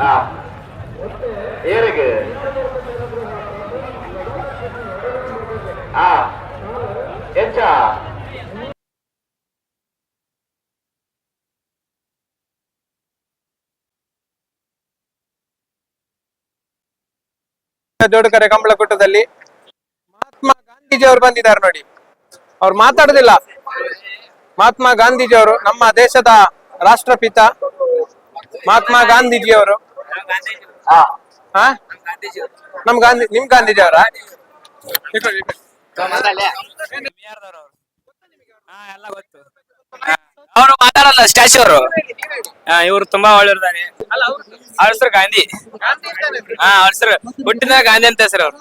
ಆ ಹಾ. ಹೆಚ್ಚ ಜೋಡುಕರೆ ಮಹಾತ್ಮ ಗಾಂಧೀಜಿ ಅವರು ಬಂದಿದ್ದಾರೆ ನೋಡಿ. ಅವ್ರು ಮಾತಾಡುದಿಲ್ಲ. ಮಹಾತ್ಮ ಗಾಂಧೀಜಿ ಅವರು ನಮ್ಮ ದೇಶದ ರಾಷ್ಟ್ರಪಿತ. ಮಹಾತ್ಮ ಗಾಂಧೀಜಿ ಅವರು ಹಾ? ಹಾ ನಮ್ ಗಾಂಧಿ ನಿಮ್ ಗಾಂಧೀಜಿ ಅವರ ಅವರು ಮಾತಾಡಲ್ಲ ಸ್ಟ್ಯಾಚು ಅವರು. ಇವರು ತುಂಬಾ ಒಳ್ಳೆಯವ್ರಿದ್ದಾರೆ. ಅವ್ರ ಹೆಸರು ಗಾಂಧಿ ಹಾ ಅವ್ರ ಹೆಸರು ಹುಟ್ಟಿದ ಗಾಂಧಿ ಅಂತ ಹೆಸರು ಅವ್ರು.